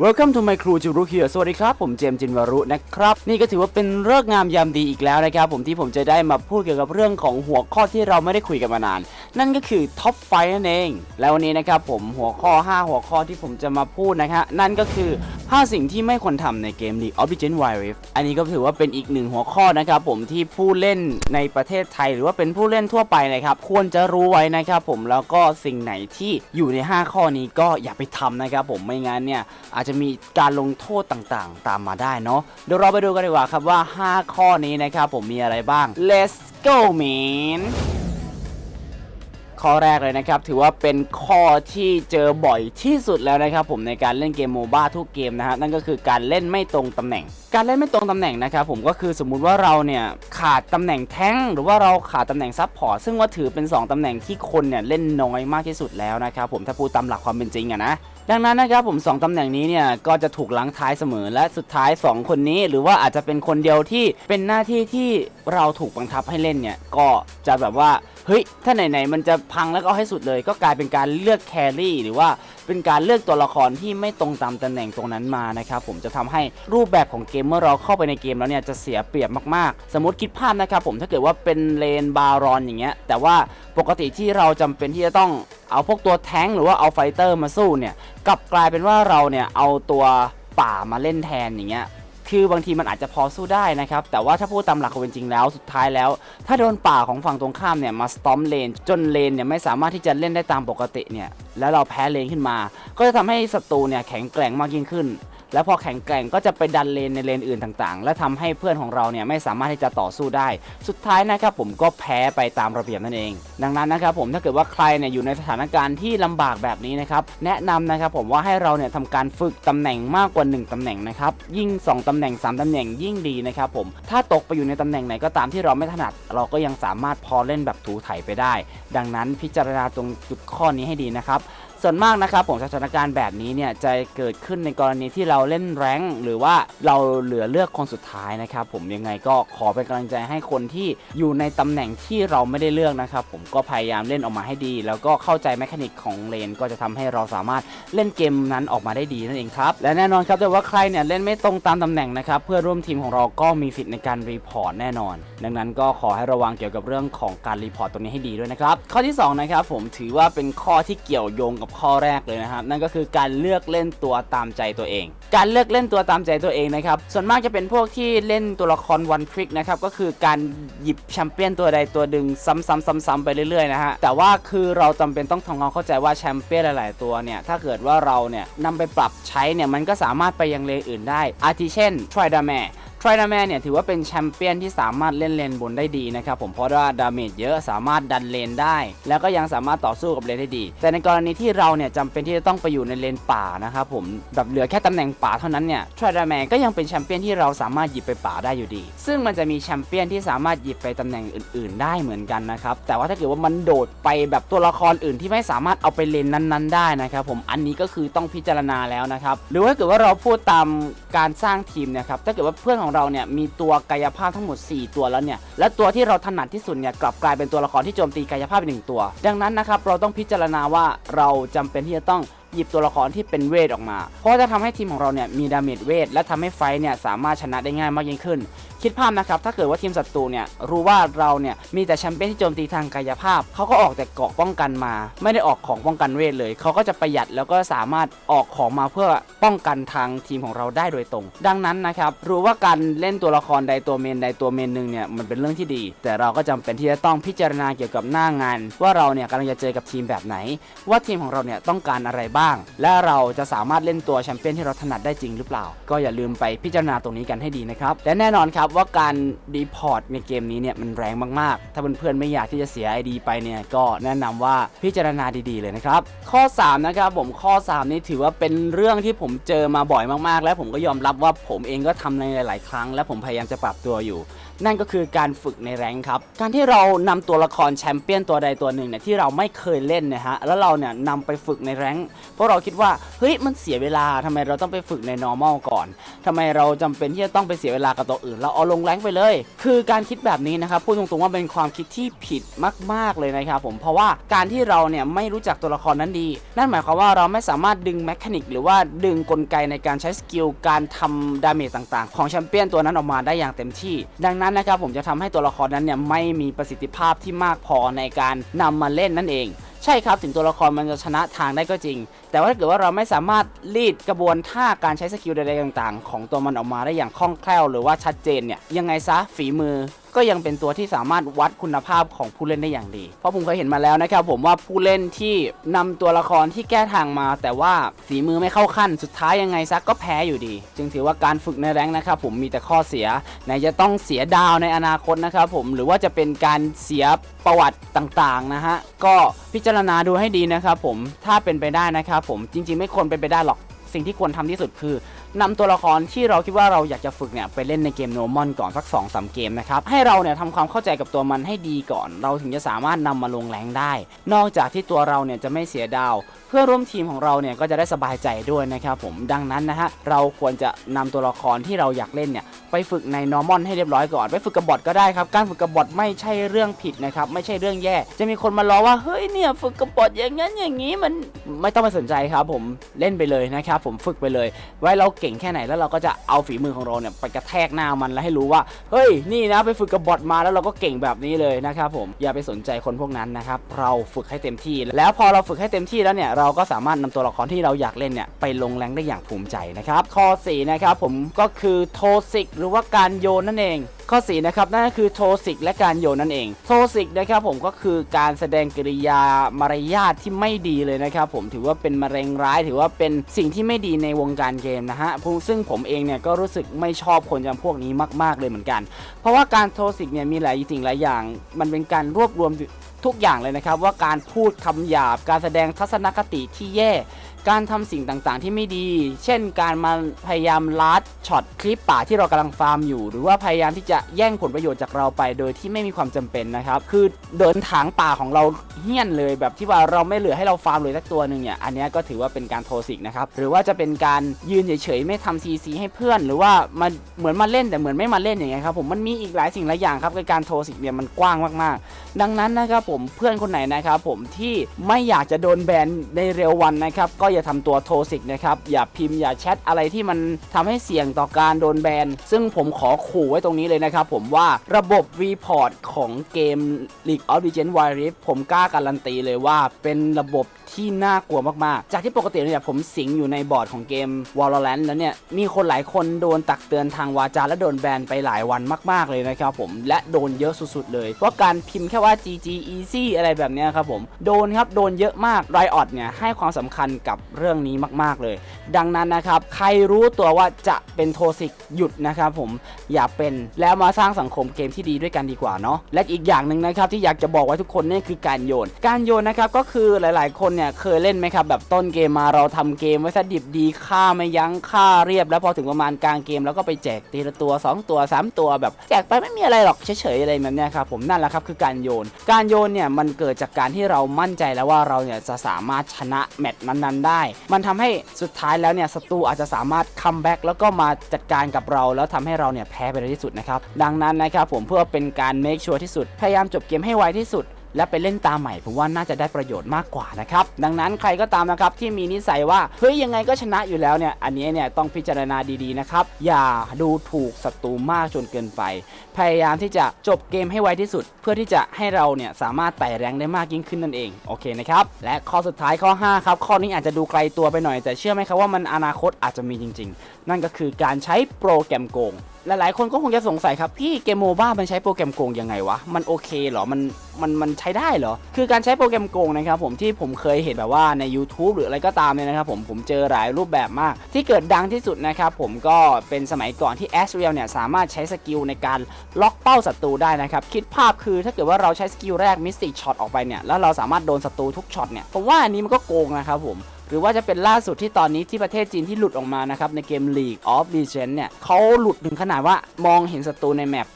Welcome to my crew จิรุเฮียสวัสดีครับ ผมเจมส์จินวารุนะครับ นี่ก็ถือว่าเป็นเรื่องงามยามดีอีกแล้วนะครับ ผมที่ผมจะได้มาพูดเกี่ยวกับเรื่องของหัวข้อที่เราไม่ได้คุยกันมานาน นั่นก็คือ Top 5นั่นเอง แล้ววันนี้นะครับผมหัวข้อ 5 หัวข้อที่ผมจะมาพูดนะฮะนั่นก็คือ 5 สิ่งที่ไม่ควรทำในเกม League of Legends Wild Rift อันนี้ก็ถือว่าเป็นอีกหนึ่งหัวข้อนะครับผมที่ผู้เล่นในประเทศไทย หรือว่าเป็นผู้เล่นทั่วไปนะครับควรจะรู้ไว้นะครับผมแล้วก็สิ่งไหนที่อยู่ใน 5 ข้อนี้ก็อย่าไปทำนะครับผมไม่งั้นเนี่ยอาจจะมีการลงโทษต่างๆ ตามมาได้เนาะเดี๋ยวเราไปดูกันดีกว่าครับว่า 5 ข้อนี้นะครับผมมีอะไรบ้าง let's go man ข้อแรกเลยนะครับ ถือว่าเป็นข้อที่เจอบ่อยที่สุดแล้วนะครับ ผมในการเล่นเกมโมบ้าทุกเกมนะฮะนั่นก็คือการเล่นไม่ตรงตำแหน่ง การเล่นไม่ตรงตำแหน่งนะครับผมก็คือสมมุติว่าเราเนี่ยขาดตำแหน่งแท้งหรือว่าเราขาดตำแหน่งซับพอร์ตซึ่งว่าถือเป็น 2ตำแหน่งที่คนเนี่ยเล่นน้อยมากที่สุดแล้วนะครับผมถ้าพูดตามหลักความเป็นจริงอะนะ ดังนั้นนะครับผม2ตำแหน่งนี้เนี่ยก็จะถูกล้างท้ายเสมอและสุดท้าย 2 คนนี้ หรือว่าอาจจะเป็นคนเดียวที่เป็นหน้าที่ที่เราถูกบังคับให้เล่นเนี่ย ก็จะแบบว่า เฮ้ย ถ้าไหนๆมันจะพังแล้วก็ให้สุดเลย ก็กลายเป็นการเลือกแครี่หรือว่าเป็นการเลือกตัวละครที่ไม่ตรงตามตำแหน่งตรงนั้นมานะครับผมจะทำให้รูปแบบของเกมเมื่อเราเข้าไปในเกมแล้วเนี่ยจะเสียเปรียบมากๆ สมมติคิดภาพนะครับผมถ้าเกิดว่าเป็นเลนบารอนอย่างเงี้ย แต่ว่าปกติที่เราจำเป็นที่จะต้องเอาพวกตัวแท้งหรือว่าเอาไฟเตอร์มาสู้เนี่ยกลับกลายเป็นว่าเราเนี่ยเอาตัวป่ามาเล่นแทนอย่างเงี้ย คือบางทีมันอาจจะพอสู้ได้นะครับ แต่ว่าถ้าพูดตามหลักความเป็นจริงแล้วสุดท้ายแล้ว ถ้าโดนป่าของฝั่งตรงข้ามเนี่ยมาสตอมเลน จนเลนเนี่ยไม่สามารถที่จะเล่นได้ตามปกติเนี่ยแล้วเราแพ้เลนขึ้นมา ก็จะทำให้ศัตรูเนี่ยแข็งแกร่งมากยิ่งขึ้น แล้วพอแข็งแกร่งก็จะไปดันเลนในเลนอื่นต่างๆ และทำให้เพื่อนของเราเนี่ยไม่สามารถที่จะต่อสู้ได้ สุดท้ายนะครับผมก็แพ้ไปตามระเบียบนั่นเอง ดังนั้นนะครับผมถ้าเกิดว่าใครเนี่ยอยู่ในสถานการณ์ที่ลำบากแบบนี้นะครับแนะนำนะครับผมว่าให้เราเนี่ยทำการฝึกตำแหน่งมากกว่า 1ตำแหน่งนะครับยิ่ง 2ตำแหน่ง 3ตำแหน่งยิ่งดีนะครับผมถ้าตกไปอยู่ในตำแหน่งไหนก็ตามที่เราไม่ถนัด เราก็ยังสามารถพอเล่นแบบถูไถไปได้ ดังนั้นพิจารณาตรงจุดข้อนี้ให้ดีนะครับ ส่วนมากนะครับผมสถานการณ์แบบนี้เนี่ยจะเกิดขึ้นในกรณีที่เราเล่นแรงหรือว่าเราเหลือเลือกคนสุดท้ายนะครับผมยังไงก็ขอเป็นกำลังใจให้คนที่อยู่ในตำแหน่งที่เราไม่ได้เลือกนะครับผมก็พยายามเล่นออกมาให้ดี แล้วก็เข้าใจแมคานิกของเลนก็จะทำให้เราสามารถเล่นเกมนั้นออกมาได้ดีนั่นเองครับและแน่นอนครับแต่ว่าใครเนี่ยเล่นไม่ตรงตามตำแหน่งนะครับเพื่อร่วมทีมของเราก็มีสิทธิ์ในการรีพอร์ตแน่นอน ดังนั้นก็ขอให้ระวังเกี่ยวกับเรื่องของการรีพอร์ตตรงนี้ให้ดีด้วยนะครับข้อที่สองนะครับผมถือว่าเป็นข้อที่เกี่ยวโยงกับข้อแรกเลยนะครับ นั่นก็คือการเลือกเล่นตัวตามใจตัวเอง การเลือกเล่นตัวตามใจตัวเองนะครับ ส่วนมากจะเป็นพวกที่เล่นตัวละครวันทริกนะครับ ก็คือการหยิบแชมเปี้ยนตัวใดตัวหนึ่งซ้ำๆๆๆไปเรื่อยๆนะฮะ แต่ว่าคือเราจำเป็นต้องทำความเข้าใจว่าแชมเปี้ยนหลาย ๆ ตัวเนี่ย ถ้าเกิดว่าเราเนี่ยนำไปปรับใช้เนี่ย มันก็สามารถไปยังเลนอื่นได้ อาทิเช่นทริดาแม ทริดาแมนเนี่ยถือว่าเป็นแชมเปี้ยนที่สามารถเล่นเลนบนได้ดีนะครับผมเพราะว่าดาเมจเยอะสามารถดันเลนได้ แล้วก็ยังสามารถต่อสู้กับเลนได้ดี แต่ในกรณีที่เราเนี่ยจำเป็นที่จะต้องไปอยู่ในเลนป่านะครับผมแบบเหลือแค่ตำแหน่งป่าเท่านั้นเนี่ยทริดาแมนก็ยังเป็นแชมเปี้ยนที่เราสามารถหยิบไปป่าได้อยู่ดี ซึ่งมันจะมีแชมเปี้ยนที่สามารถหยิบไปตำแหน่งอื่น ๆ ได้เหมือนกันนะครับแต่ว่าถ้าเกิดว่ามันโดดไปแบบตัวละครอื่นที่ไม่สามารถเอาไปเลนนั้น ๆ ได้นะครับผมอันนี้ก็คือต้องพิจารณาแล้วนะครับหรือว่าถ้าเกิดว่าเราพูดตามการสร้างทีมนะครับถ้าเกิดว่าเพื่อนของเราเนี่ยมีตัวกายภาพทั้งหมด 4 ตัวแล้วเนี่ยและตัวที่เราถนัดที่สุดเนี่ยกลับกลายเป็นตัวละครที่โจมตีกายภาพเป็นหนึ่งตัว ดังนั้นนะครับเราต้องพิจารณาว่าเราจำเป็นที่จะต้อง หยิบตัวละครที่เป็นเวทออกมา เพราะจะทำให้ทีมของเราเนี่ยมีดาเมจเวทและทำให้ไฟเนี่ยสามารถชนะได้ง่ายมากยิ่งขึ้น คิดภาพนะครับถ้าเกิดว่าทีมศัตรูเนี่ยรู้ว่าเราเนี่ยมีแต่แชมเปี้ยนที่โจมตีทางกายภาพเขาก็ออกแต่เกราะป้องกันมา ไม่ได้ออกของป้องกันเวทเลยเขาก็จะประหยัดแล้วก็สามารถออกของมาเพื่อป้องกันทางทีมของเราได้โดยตรง ดังนั้นนะครับรู้ว่าการเล่นตัวละครใดตัวเมนใดตัวเมนหนึ่งเนี่ยมันเป็นเรื่องที่ดี แต่เราก็จำเป็นที่จะต้องพิจารณาเกี่ยวกับหน้างาน ว่าเราเนี่ยกำลังจะเจอกับทีมแบบไหน ว่าทีมของเราเนี่ยต้องการอะไรบ้างและเราจะสามารถเล่นตัวแชมเปี้ยนที่เราถนัดได้จริงหรือเปล่า ก็อย่าลืมไปพิจารณาตรงนี้กันให้ดีนะครับ และแน่นอนครับว่าการดีพอร์ตในเกมนี้เนี่ยมันแรงมากๆ ถ้าเพื่อนๆไม่อยากที่จะเสีย ID ไปเนี่ยก็แนะนำว่าพิจารณาดีๆเลยนะครับ ข้อ 3 นะครับผมข้อ 3 นี้ถือว่าเป็นเรื่องที่ผมเจอมาบ่อยมากๆ และผมก็ยอมรับว่าผมเองก็ทำในหลาย ๆ ครั้ง และผมพยายามจะปรับตัวอยู่ นั่นก็คือการฝึกในแรงครับ การที่เรานำตัวละครแชมเปี้ยนตัวใดตัวหนึ่งเนี่ยที่เราไม่เคยเล่นนะฮะแล้วเราเนี่ยนำไปฝึกในแรงเพราะเราคิดว่าเฮ้ยมันเสียเวลาทำไมเราต้องไปฝึกใน normal ก่อนทำไมเราจำเป็นที่จะต้องไปเสียเวลากับตัวอื่น เราเอาลงแรงไปเลย คือการคิดแบบนี้นะครับพูดตรงๆว่าเป็นความคิดที่ผิดมาก ๆเลยนะครับผมเพราะว่าการที่เราเนี่ยไม่รู้จักตัวละครนั้นดี นั่นหมายความว่าเราไม่สามารถดึงแมคานิกหรือว่าดึงกลไกในการใช้สกิลการทำดาเมจต่างๆ ของแชมเปี้ยนตัวนั้นออกมาได้อย่างเต็มที่ ดังนั้นนะครับผมจะทำให้ตัวละครนั้นเนี่ยไม่มีประสิทธิภาพที่มากพอในการนำมาเล่นนั่นเอง ใช่ครับถึงตัวละครมันจะชนะทางได้ก็จริง แต่ว่าถ้าเกิดว่าเราไม่สามารถรีดกระบวนท่าการใช้สกิลใดๆต่าง ๆ ของตัวมันออกมาได้อย่างคล่องแคล่วหรือว่าชัดเจนเนี่ยยังไงซะฝีมือ ก็ยังเป็นตัวที่สามารถวัดคุณภาพของผู้เล่นได้อย่างดี เพราะผมเคยเห็นมาแล้วนะครับผมว่าผู้เล่นที่นำตัวละครที่แก้ทางมา แต่ว่าฝีมือไม่เข้าขั้นสุดท้ายยังไงซะก็แพ้อยู่ดี จึงถือว่าการฝึกในแรงนะครับผมมีแต่ข้อเสียไหนจะต้องเสียดาวในอนาคตนะครับผมหรือว่าจะเป็นการเสียประวัติต่างๆนะฮะก็พิจารณาดูให้ดีนะครับผมถ้าเป็นไปได้นะครับผมจริง ๆ ไม่ควรเป็นไปได้หรอกสิ่งที่ควรทำที่สุดคือ นำตัวละครที่เราคิดว่าเราอยากจะฝึกเนี่ยไปเล่นในเกมโนมอนก่อนสัก2อสเกมนะครับให้เราเนี่ยทำความเข้าใจกับตัวมันให้ดีก่อน เราถึงจะสามารถนำมาลงแรงได้ นอกจากที่ตัวเราเนี่ยจะไม่เสียดาว เพื่อร่วมทีมของเราเนี่ยก็จะได้สบายใจด้วยนะครับผมดังนั้นนะฮะเราควรจะนำตัวละครที่เราอยากเล่นเนี่ยไปฝึกในนอร์มอนให้เรียบร้อยก่อน ไปฝึกกับบอทก็ได้ครับการฝึกกับบอทไม่ใช่เรื่องผิดนะครับไม่ใช่เรื่องแย่ จะมีคนมาล้อว่าเฮ้ยเนี่ยฝึกกับบอทอย่างนั้นอย่างนี้มันไม่ต้องไปสนใจครับผมเล่นไปเลยนะครับผมฝึกไปเลย ไว้เราเก่งแค่ไหนแล้วเราก็จะเอาฝีมือของเราเนี่ยไปกระแทกหน้ามันแล้วให้รู้ว่าเฮ้ยนี่นะไปฝึกกับบอทมาแล้วเราก็เก่งแบบนี้เลยนะครับผมอย่าไปสนใจคนพวกนั้นนะครับเราฝึกให้เต็มที่ แล้วพอเราฝึกให้เต็มที่แล้วเนี่ยเราก็สามารถนำตัวละครที่เราอยากเล่นเนี่ยไปลงแรงได้อย่างภูมิใจนะครับข้อ4นะครับผมก็คือโทสิกหรือว่าการโยนนั่นเองข้อ4นะครับนั่นก็คือโทสิกและการโยนนั่นเอง โทสิกนะครับผมก็คือการแสดงกิริยามารยาทที่ไม่ดีเลยนะครับผมถือว่าเป็นมะเร็งร้าย ถือว่าเป็นสิ่งที่ไม่ดีในวงการเกมนะฮะซึ่งผมเองเนี่ยก็รู้สึกไม่ชอบคนจำพวกนี้มาก ๆเลยเหมือนกัน เพราะว่าการโทสิกเนี่ยมีหลายสิ่งหลายอย่าง มันเป็นการรวบรวมทุกอย่างเลยนะครับว่าการพูดคำหยาบการแสดงทัศนคติที่แย่ การทำสิ่งต่างๆ ที่ไม่ดี เช่น การมาพยายามลัดช็อตคลิปป่าที่เรากำลังฟาร์มอยู่ หรือว่าพยายามที่จะแย่งผลประโยชน์จากเราไป โดยที่ไม่มีความจำเป็นนะครับ คือเดินถางป่าของเราเฮี้ยนเลยแบบที่ว่าเราไม่เหลือให้เราฟาร์มเลยสักตัวหนึ่งเนี่ย อันนี้ก็ถือว่าเป็นการโทสิกนะครับ หรือว่าจะเป็นการยืนเฉยๆไม่ทำซีซีให้เพื่อน หรือว่ามาเหมือนมาเล่นแต่เหมือนไม่มาเล่นอย่างเงี้ยครับผม มันมีอีกหลายสิ่งหลายอย่างครับในการโทสิกเนี่ยมันกว้างมากๆ ดังนั้นนะครับผมเพื่อนคนไหนนะครับผมที่ไม่อยากจะโดนแบนในเร็ววันนะครับก็อย่าทำตัวโทสิกนะครับ อย่าพิมพ์อย่าแชทอะไรที่มันทำให้เสี่ยงต่อการโดนแบน ซึ่งผมขอขู่ไว้ตรงนี้เลยนะครับผมว่าระบบรีพอร์ตของเกม League of Legends Wild Rift ผมกล้าการันตีเลยว่าเป็นระบบ ที่น่ากลัวมากๆ จากที่ปกติเนี่ยผมสิงอยู่ในบอร์ดของเกม Valorant แล้วเนี่ย มีคนหลายคนโดนตักเตือนทางวาจาและโดนแบนไปหลายวันมากๆเลยนะครับผม และโดนเยอะสุดๆ เลยเพราะการพิมพ์แค่ว่า GG easy อะไรแบบนี้ครับผม โดนครับ โดนเยอะมาก Riot เนี่ยให้ความสำคัญกับเรื่องนี้มากๆเลย ดังนั้นนะครับ ใครรู้ตัวว่าจะเป็นโทสิกหยุดนะครับผม อย่าเป็นแล้วมาสร้างสังคมเกมที่ดีด้วยกันดีกว่าเนาะ และอีกอย่างหนึ่งนะครับที่อยากจะบอกไว้ทุกคนนี่คือการโยน การโยนนะครับก็คือหลาย ๆ คนเนี่ยเคยเล่นไหมครับแบบต้นเกมมาเราทำเกมไว้ซะดิบดีฆ่าไม่ยั้งฆ่าเรียบ แล้วพอถึงประมาณกลางเกมแล้วก็ไปแจกทีละตัว 2 ตัว 3 ตัวแบบแจกไปไม่มีอะไรหรอกเฉยๆอะไรแบบเนี้ยครับผมนั่นแหละครับคือการโยน การโยนเนี่ยมันเกิดจากการที่เรามั่นใจแล้วว่าเราเนี่ยจะสามารถชนะแมตช์นั้นๆได้ มันทำให้สุดท้ายแล้วเนี่ยศัตรูอาจจะสามารถคัมแบ็กแล้วก็มาจัดการกับเราแล้วทำให้เราเนี่ยแพ้ไปในที่สุดนะครับดังนั้นนะครับผมเพื่อเป็นการเมคชัวร์ที่สุดพยายามจบเกมให้ไวที่สุด และไปเล่นตาใหม่ผมว่าน่าจะได้ประโยชน์มากกว่านะครับดังนั้นใครก็ตามนะครับที่มีนิสัยว่าเฮ้ยยังไงก็ชนะอยู่แล้วเนี่ยอันนี้เนี่ยต้องพิจารณาดีๆนะครับอย่าดูถูกศัตรูมากจนเกินไป พยายามที่จะจบเกมให้ไวที่สุด เพื่อที่จะให้เราเนี่ยสามารถไต่แรงได้มากยิ่งขึ้นนั่นเองโอเคนะครับและข้อสุดท้ายข้อ5ครับข้อนี้อาจจะดูไกลตัวไปหน่อย แต่เชื่อไหมครับว่ามันอนาคตอาจจะมีจริง ๆ นั่นก็คือการใช้โปรแกรมโกง หลายๆ คนก็คงจะสงสัยครับพี่เกมโมบ้ามันใช้โปรแกรมโกงยังไงวะ มันโอเคเหรอ มัน มัน มันใช้ได้เหรอ คือการใช้โปรแกรมโกงนะครับผมที่ผมเคยเห็นแบบว่าใน YouTube หรืออะไรก็ตามเนี่ยนะครับผม ผมเจอหลายรูปแบบมาก ที่เกิดดังที่สุดนะครับผมก็เป็นสมัยก่อนที่ a s r i e l เนี่ยสามารถใช้สกิลในการล็อกเป้าศัตรูได้นะครับ คิดภาพคือถ้าเกิดว่าเราใช้สกิลแรก Mystic Shot ออกไปเนี่ย แล้วเราสามารถโดนศัตรูทุกช็อตเนี่ย ผมว่าอันนี้มันก็โกงนะครับผมหรือว่าจะเป็นล่าสุดที่ตอนนี้ที่ประเทศจีนที่หลุดออกมานะครับ ในเกม League of Legends เนี่ยเขาหลุดถึงขนาดว่ามองเห็นศัตรูในแมป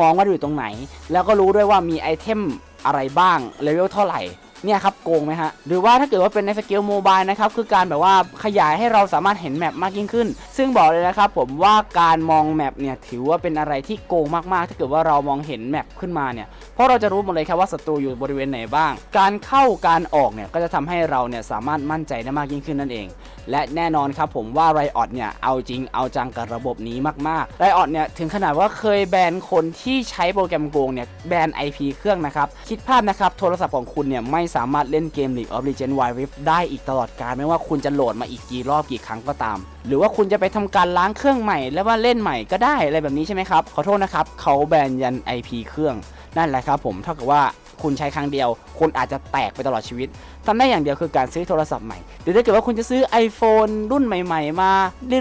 มองว่าอยู่ตรงไหน แล้วก็รู้ด้วยว่ามีไอเทมอะไรบ้างเลเวลเท่าไหร่ เนี่ยครับโกงไหมฮะ หรือว่าถ้าเกิดว่าเป็นในสเกลโมบายนะครับคือการแบบว่าขยายให้เราสามารถเห็นแมปมากยิ่งขึ้น ซึ่งบอกเลยนะครับผมว่าการมองแมปเนี่ยถือว่าเป็นอะไรที่โกงมากๆ ถ้าเกิดว่าเรามองเห็นแมปขึ้นมาเนี่ยเพราะเราจะรู้หมดเลยครับว่าศัตรูอยู่บริเวณไหนบ้าง การเข้าการออกเนี่ยก็จะทำให้เราเนี่ยสามารถมั่นใจได้มากยิ่งขึ้นนั่นเอง และแน่นอนครับผมว่าไรออดเนี่ยเอาจริงเอาจังกับระบบนี้มากๆไรออดเนี่ยถึงขนาดว่าเคยแบนคนที่ใช้โปรแกรมโกงเนี่ยแบน IP เครื่องนะครับคิดภาพนะครับโทรศัพท์ของคุณเนี่ยไม่สามารถเล่นเกม League of Legends Wild Rift ได้อีกตลอดกาลไม่ว่าคุณจะโหลดมาอีกกี่รอบกี่ครั้งก็ตาม หรือว่าคุณจะไปทำการล้างเครื่องใหม่ แล้วว่าเล่นใหม่ก็ได้อะไรแบบนี้ใช่ไหมครับขอโทษนะครับเขาแบนยัน IP เครื่องนั่นแหละครับผมเท่ากับว่า คุณใช้ครั้งเดียว คุณอาจจะแตกไปตลอดชีวิตทำได้อย่างเดียวคือการซื้อโทรศัพท์ใหม่หรือถ้าเกิดว่าคุณจะซื้อ iPhone รุ่นใหม่ ๆ มา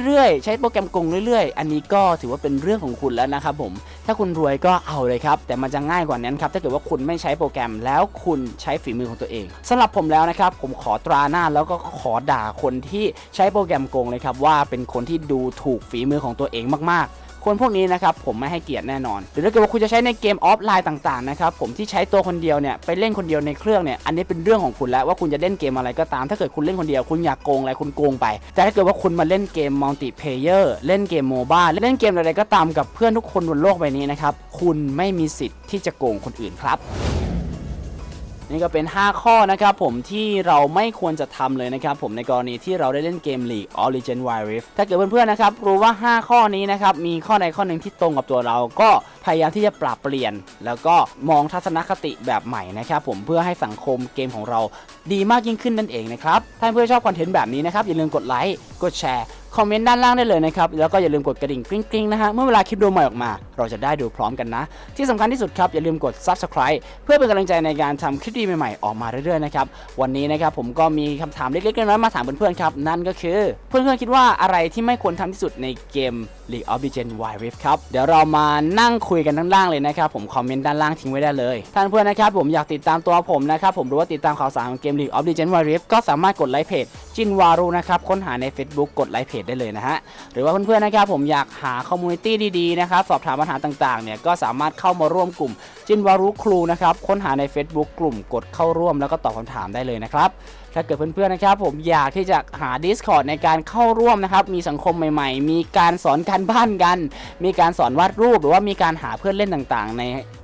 เรื่อยๆ ใช้โปรแกรมกงเรื่อยๆ อันนี้ก็ถือว่าเป็นเรื่องของคุณแล้วนะครับผม ถ้าคุณรวยก็เอาเลยครับ แต่มันจะง่ายกว่านั้นครับ ถ้าเกิดว่าคุณไม่ใช้โปรแกรมแล้วคุณใช้ฝีมือของตัวเองสำหรับผมแล้วนะครับ ผมขอตราหน้าแล้วก็ขอด่าคนที่ใช้โปรแกรมโกงเลยครับว่าเป็นคนที่ดูถูกฝีมือของตัวเองมากๆ คนพวกนี้นะครับผมไม่ให้เกียรติแน่นอน หรือถ้าเกิดว่าคุณจะใช้ในเกมออฟไลน์ต่างๆนะครับผมที่ใช้ตัวคนเดียวเนี่ยไปเล่นคนเดียวในเครื่องเนี่ยอันนี้เป็นเรื่องของคุณแล้วว่าคุณจะเล่นเกมอะไรก็ตาม ถ้าเกิดคุณเล่นคนเดียวคุณอยากโกงอะไรคุณโกงไป แต่ถ้าเกิดว่าคุณมาเล่นเกมมัลติเพเยอร์เล่นเกมโมบ้าเล่นเกมอะไรก็ตามกับเพื่อนทุกคนบนโลกใบนี้นะครับคุณไม่มีสิทธิ์ที่จะโกงคนอื่นครับ นี่ก็เป็น 5 ข้อนะครับผมที่เราไม่ควรจะทำเลยนะครับผมในกรณีที่เราได้เล่นเกม League of Legends Wild Rift ถ้าเกิดเพื่อนๆนะครับรู้ว่า 5 ข้อนี้นะครับมีข้อใดข้อหนึ่งที่ตรงกับตัวเราก็พยายามที่จะปรับเปลี่ยน แล้วก็มองทัศนคติแบบใหม่นะครับผมเพื่อให้สังคมเกมของเราดีมากยิ่งขึ้นนั่นเองนะครับถ้าเพื่อนชอบคอนเทนต์แบบนี้นะครับอย่าลืมกดไลค์กดแชร์ คอมเมนต์ด้านล่างได้เลยนะครับ แล้วก็อย่าลืมกดกระดิ่งกริ๊งๆนะฮะ เมื่อเวลาคลิปดูใหม่ออกมา เราจะได้ดูพร้อมกันนะ ที่สำคัญที่สุดครับ อย่าลืมกด subscribe เพื่อเป็นกำลังใจในการทำคลิปดีใหม่ๆ ออกมาเรื่อยๆนะครับ วันนี้นะครับผมก็มีคำถามเล็กๆน้อยๆมาถามเพื่อนๆครับ นั่นก็คือ เพื่อนๆคิดว่าอะไรที่ไม่ควรทำที่สุดในเกม League of Legends Wild Rift ครับ เดี๋ยวเรามานั่งคุยกันด้านล่างเลยนะครับ ผมคอมเมนต์ด้านล่างทิ้งไว้ได้เลย ท่านเพื่อนนะครับผมอยากติดตามตัวผมนะครับผมหรือว่าติดตามข่าวสารของเกม League of Legends Wild Rift ก็สามารถกดไลค์เพจจินวารุนะครับค้นหาใน Facebook กดไลค์เพจได้เลยนะฮะหรือว่าเพื่อนๆนะครับผมอยากหาคอมมูนิตี้ดีๆนะครับสอบถามปัญหาต่างๆเนี่ยก็สามารถเข้ามาร่วมกลุ่ม จินวารุครูนะครับค้นหาใน Facebook กลุ่มกดเข้าร่วมแล้วก็ตอบคำถามได้เลยนะครับถ้าเกิดเพื่อนๆนะครับผมอยากที่จะหา Discord ในการเข้าร่วมนะครับมีสังคมใหม่ๆ มีการสอนการบ้านกัน มีการสอนวาดรูป หรือว่ามีการหาเพื่อนเล่นต่างๆ ใน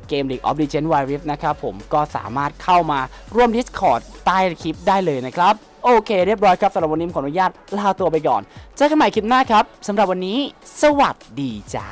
เกม League of Legends Wild Rift นะครับผมก็สามารถเข้ามาร่วม Discord ใต้คลิปได้เลยนะครับ โอเคเรียบร้อยครับสำหรับวันนี้ขออนุญาตลาตัวไปก่อน เจอกันใหม่คลิปหน้าครับสำหรับวันนี้ สวัสดีจ้า